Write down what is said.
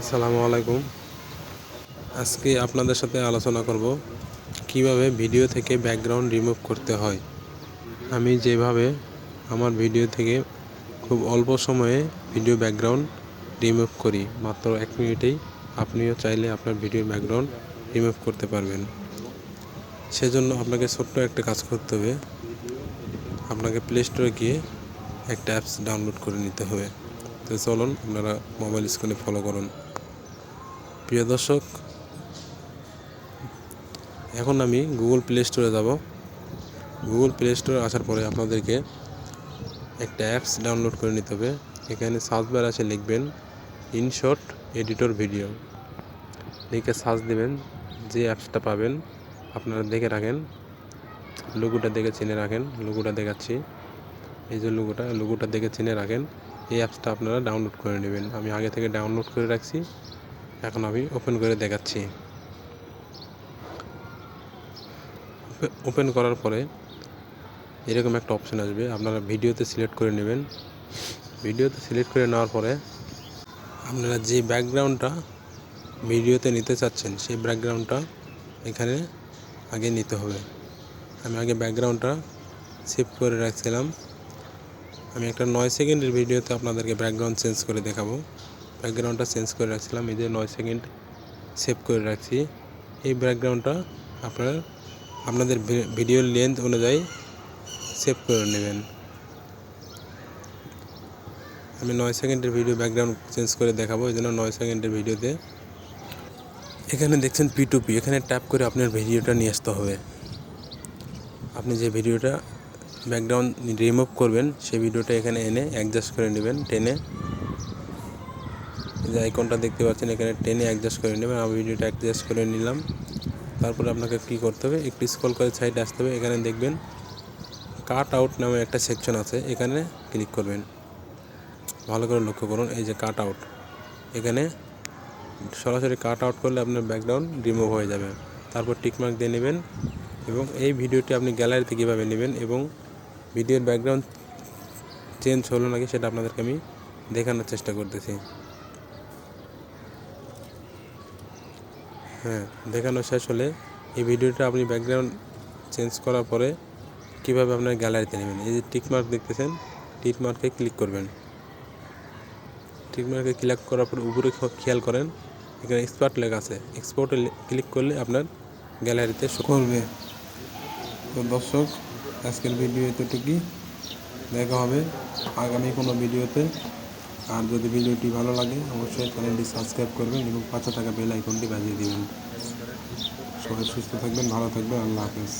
আসসালামু আলাইকুম। আজকে আপনাদের সাথে আলোচনা করব কীভাবে ভিডিও থেকে ব্যাকগ্রাউন্ড রিমুভ করতে হয়। আমি যেভাবে আমার ভিডিও থেকে খুব অল্প সময়ে ভিডিও ব্যাকগ্রাউন্ড রিমুভ করি, মাত্র এক মিনিটেই আপনিও চাইলে আপনার ভিডিও ব্যাকগ্রাউন্ড রিমুভ করতে পারবেন। সেজন্য আপনাকে ছোট্ট একটা কাজ করতে হবে। আপনাকে প্লে স্টোরে গিয়ে একটা অ্যাপস ডাউনলোড করে নিতে হবে। তো চলুন, আপনারা মোবাইল স্ক্রিনে ফলো করুন। প্রিয় দর্শক, এখন আমি গুগল প্লে স্টোরে যাব। গুগল প্লে স্টোরে আসার পরে আপনাদেরকে একটা অ্যাপস ডাউনলোড করে নিতে হবে। এখানে সার্চ বার আছে, লিখবেন ইনশর্ট এডিটর ভিডিও লিখে সার্চ দেবেন, যে অ্যাপসটা পাবেন, আপনারা দেখে রাখেন। লোগোটা দেখে চিনে রাখেন লোগোটা দেখাচ্ছি। এই যে লোগোটা লোগোটা দেখে চিনে রাখেন। এই অ্যাপসটা আপনারা ডাউনলোড করে নেবেন। আমি আগে থেকে ডাউনলোড করে রাখছি। এখন আমি ওপেন করে দেখাচ্ছি। ওপেন করার পরে এরকম একটা অপশন আসবে। আপনারা ভিডিওতে সিলেক্ট করে নেবেন। ভিডিওতে সিলেক্ট করে নেওয়ার পরে আপনারা যে ব্যাকগ্রাউন্ডটা ভিডিওতে নিতে চাচ্ছেন, সেই ব্যাকগ্রাউন্ডটা এখানে আগে নিতে হবে। আমি আগে ব্যাকগ্রাউন্ডটা সেভ করে রাখছিলাম। আমি একটা নয় সেকেন্ডের ভিডিওতে আপনাদেরকে ব্যাকগ্রাউন্ড চেঞ্জ করে দেখাবো। ব্যাকগ্রাউন্ডটা চেঞ্জ করে রাখছিলাম, এই যে নয় সেকেন্ড সেভ করে রাখছি। এই ব্যাকগ্রাউন্ডটা আপনার, আপনাদের ভিডিওর লেন্থ অনুযায়ী সেভ করে নেবেন। আমি নয় সেকেন্ডের ভিডিও ব্যাকগ্রাউন্ড চেঞ্জ করে দেখাবো, এই জন্য নয় সেকেন্ডের ভিডিওতে। এখানে দেখছেন পি টু পি এখানে ট্যাপ করে আপনার ভিডিওটা নিয়ে আসতে হবে। আপনি যে ভিডিওটা ব্যাকগ্রাউন্ড রিমুভ করবেন, সেই ভিডিওটা এখানে এনে অ্যাডজাস্ট করে নেবেন, টেনে। যে আইকনটা দেখতে পাচ্ছেন, এখানে টেনে অ্যাডজাস্ট করে নেবেন। আমি ভিডিওটা অ্যাডজাস্ট করে নিলাম। তারপরে আপনাকে কী করতে হবে? একটু স্ক্রল করে সাইডে আসতে হবে। এখানে দেখবেন কাট আউট নামে একটা সেকশন আছে। এখানে ক্লিক করবেন। ভালো করে লক্ষ্য করুন, এই যে কাট আউট এখানে সরাসরি কাট আউট করলে আপনার ব্যাকগ্রাউন্ড রিমুভ হয়ে যাবে। তারপর টিকমার্ক দিয়ে নেবেন এবং এই ভিডিওটি আপনি গ্যালারিতে কীভাবে নেবেন এবং ভিডিওর ব্যাকগ্রাউন্ড চেঞ্জ হলো নাকি সেটা আপনাদেরকে আমি দেখানোর চেষ্টা করতেছি। হ্যাঁ দেখানো শেষ হলে এই ভিডিওটা আপনি ব্যাকগ্রাউন্ড চেঞ্জ করার পরে কীভাবে আপনার গ্যালারিতে নেবেন? এই যে টিকমার্ক দেখতেছেন টিকমার্কে ক্লিক করবেন। টিকমার্কে ক্লিক করার পর উপরে খেয়াল করেন, এখানে এক্সপার্ট লেখা আছে। এক্সপোর্টে ক্লিক করলে আপনার গ্যালারিতে শো করবে। তো দর্শক আজকের ভিডিও এতটুকুই দেখা হবে আগামী কোনো ভিডিওতে। আর যদি ভিডিওটি ভালো লাগে, অবশ্যই চ্যানেলটি সাবস্ক্রাইব করবেন এবং পাশে থাকা বেল আইকনটি বাজিয়ে দেবেন। সবাই সুস্থ থাকবেন, ভালো থাকবেন, আল্লাহ হাফেজ।